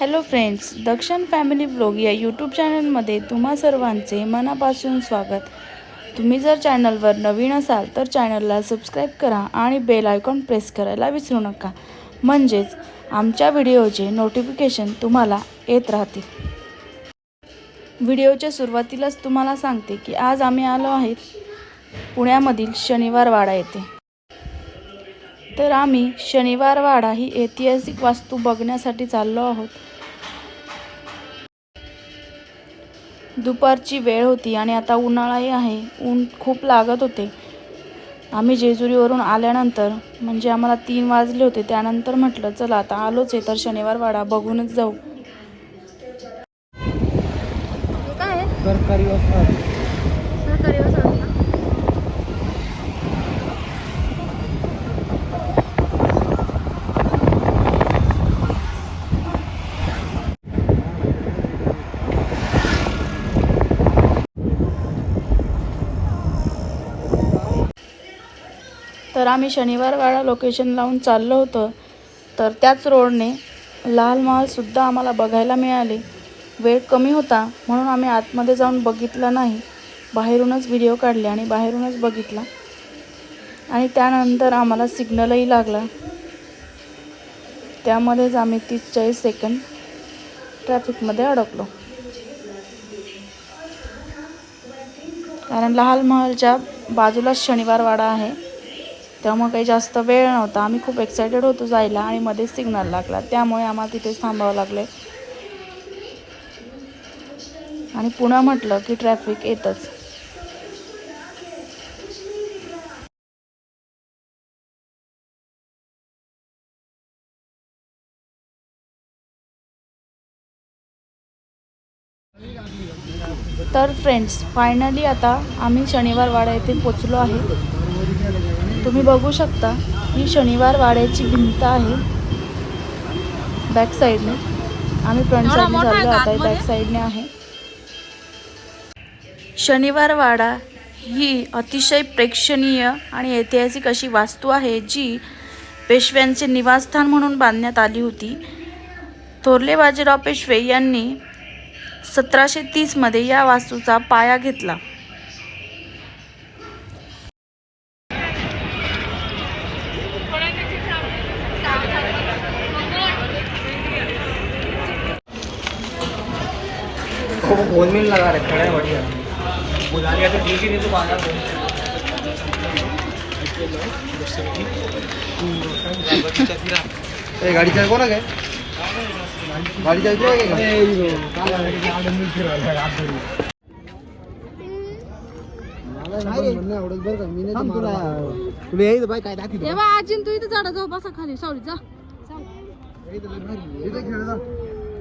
Hello friends Dakshin family blog या YouTube चॅनलमध्ये तुम्हा सर्वांचे मनापासून स्वागत. तुम्ही जर चॅनलवर नवीन असाल तर चॅनलला सबस्क्राईब करा आणि बेल आयकॉन प्रेस करायला विसरू नका. म्हणजेच आमच्या व्हिडिओचे नोटिफिकेशन तुम्हाला येत राहतील. व्हिडिओच्या सुरुवातीलाच तुम्हाला सांगते की आज आम्ही आलो आहेत पुण्यामधील शनिवारवाडा येथे. तर आम्ही शनिवारवाडा ही ऐतिहासिक वास्तू बघण्यासाठी चाललो आहोत. दुपारची वेळ होती आणि आता उन्हाळाही आहे. ऊन खूप लागत होते. आम्ही जेजुरीवरून आल्यानंतर म्हणजे आम्हाला तीन वाजले होते त्यानंतर म्हटलं चला आता आलोच आहे तर शनिवार वाडा बघूनच जाऊ. काय? तर आम्ही शनिवार वाडा लोकेशन लावून चाललो होतो. तर त्याच रोडने लाल महालसुद्धा आम्हाला बघायला मिळाले. वेळ कमी होता म्हणून आम्ही आतमध्ये जाऊन बघितला नाही. बाहेरूनच व्हिडिओ काढले आणि बाहेरूनच बघितला. आणि त्यानंतर आम्हाला सिग्नलही लागला. त्यामध्येच आम्ही तीस चाळीस सेकंड ट्रॅफिकमध्ये अडकलो. कारण लाल महालच्या बाजूलाच शनिवारवाडा आहे. त्यामुळे काही जास्त वेळ नव्हता. आम्ही खूप एक्सायटेड होतो जायला आणि मध्येच सिग्नल लागला. त्यामुळे आम्हाला तिथेच थांबावं लागले. आणि पुन्हा म्हटलं की ट्रॅफिक येतच. तर फ्रेंड्स फायनली आता आम्ही शनिवार वाडा येथे पोचलो आहे. तुम्ही बघू शकता ही शनिवार वाड्याची भिंत आहे. बॅक साईडने आम्ही फ्रंट साईडने चाललो आता? बॅक साईडने आहे. शनिवार वाडा ही अतिशय प्रेक्षणीय आणि ऐतिहासिक अशी वास्तू आहे जी पेशव्यांचे निवासस्थान म्हणून बांधण्यात आली होती. थोरले बाजीराव पेशवे यांनी सतराशे तीसमध्ये या वास्तूचा पाया घेतला. फोन में लगा रहे खड़ा है बढ़िया बुला लिया तो ठीक ही नहीं तो बाजार ए गाडी चालू कोणा काय गाडी चालू आहे तुला. येईल बाय काय दाखी तेव्हा आजीन तू इथं झाडा जाऊ बसा खाली सावली जा.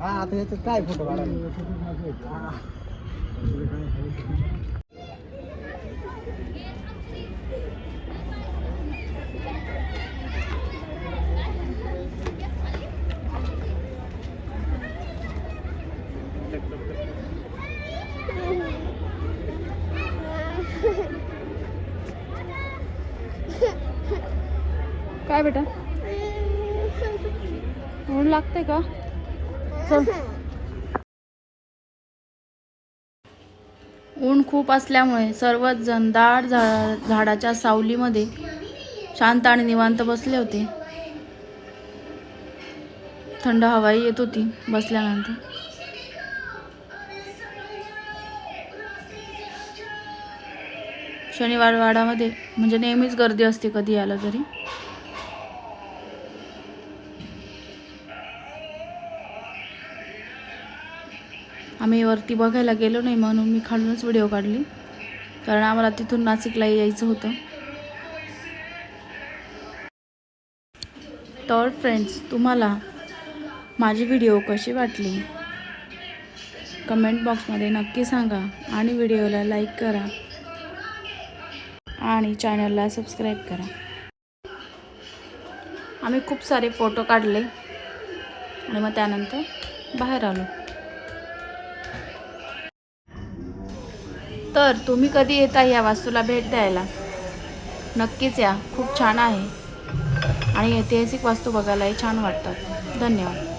हा आता याच्यात काय फोटो काढा काय बेटा? ऊन लागते का? चल. ऊन खूप असल्यामुळे सर्वच जण दाट झा झाडाच्या सावलीमध्ये शांत आणि निवांत बसले होते. थंड हवाही येत होती बसल्यानंतर. शनिवार वाडामध्ये म्हणजे नेहमीच गर्दी असते कधी आलं तरी. आम्ही वरती बघायला गेलो नाही म्हणून मी खालूनच व्हिडिओ काढली. कारण आम्हाला तिथून नाशिकला यायचं होतं. तर फ्रेंड्स तुम्हाला माझी व्हिडिओ कशी वाटली? कमेंट बॉक्समध्ये नक्की सांगा आणि व्हिडिओला लाईक करा. आणि चॅनलला सबस्क्राईब करा. आम्ही खूप सारे फोटो काढले. आणि मग त्यानंतर बाहेर आलो. तर तुम्ही कधी येता या वास्तूला भेट द्यायला? नक्कीच या. खूप छान आहे. आणि ऐतिहासिक वास्तू बघायलाही छान वाटतात. धन्यवाद.